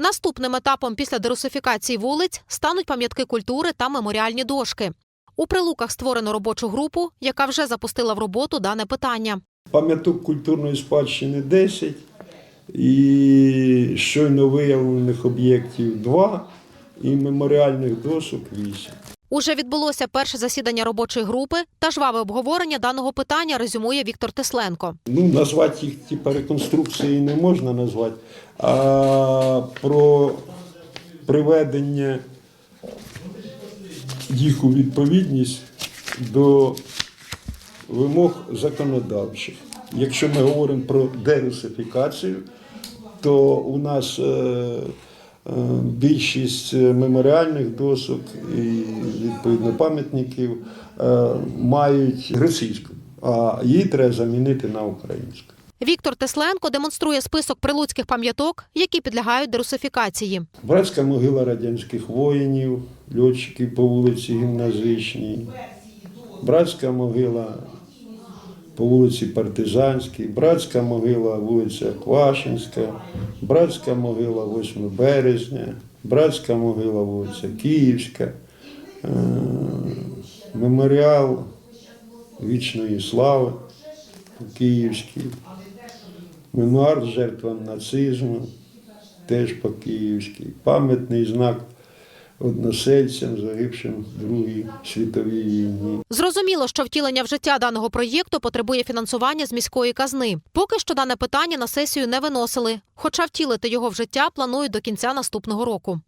Наступним етапом після дерусифікації вулиць стануть пам'ятки культури та меморіальні дошки. У прилуках створено робочу групу, яка вже запустила в роботу дане питання. Пам'яток культурної спадщини 10 і щойно виявлених об'єктів 2 і меморіальних досок 8. Уже відбулося перше засідання робочої групи та жваве обговорення даного питання резюмує Віктор Тесленко. Ну, назвати їх типа реконструкції не можна назвати, а про приведення їх у відповідність до вимог законодавчих. Якщо ми говоримо про дерусифікацію, то у нас е, більшість меморіальних досок і відповідно пам'ятників е, мають російську, а її треба замінити на українську. Віктор Тесленко демонструє список прилуцьких пам'яток, які підлягають дерусифікації. Братська могила радянських воїнів, льотчиків по вулиці Гімназичній, братська могила по вулиці Партизанській, братська могила вулиця Квашинська, братська могила 8 березня, братська могила вулиця Київська, е, меморіал вічної слави Київський, мемуар жертвам нацизму теж по-київськи. Пам'ятний знак односельцям, загибшим в Другій світовій війні. Зрозуміло, що втілення в життя даного проєкту потребує фінансування з міської казни. Поки що дане питання на сесію не виносили, хоча втілити його в життя планують до кінця наступного року.